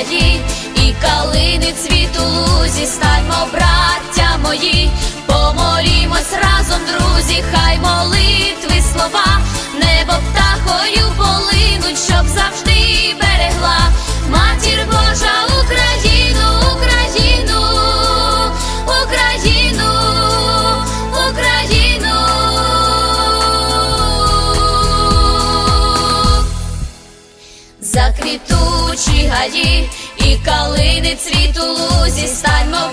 гаї і калини цвіту лузі, станьмо, браття Гаї і калини цвіту лузі, станьмо,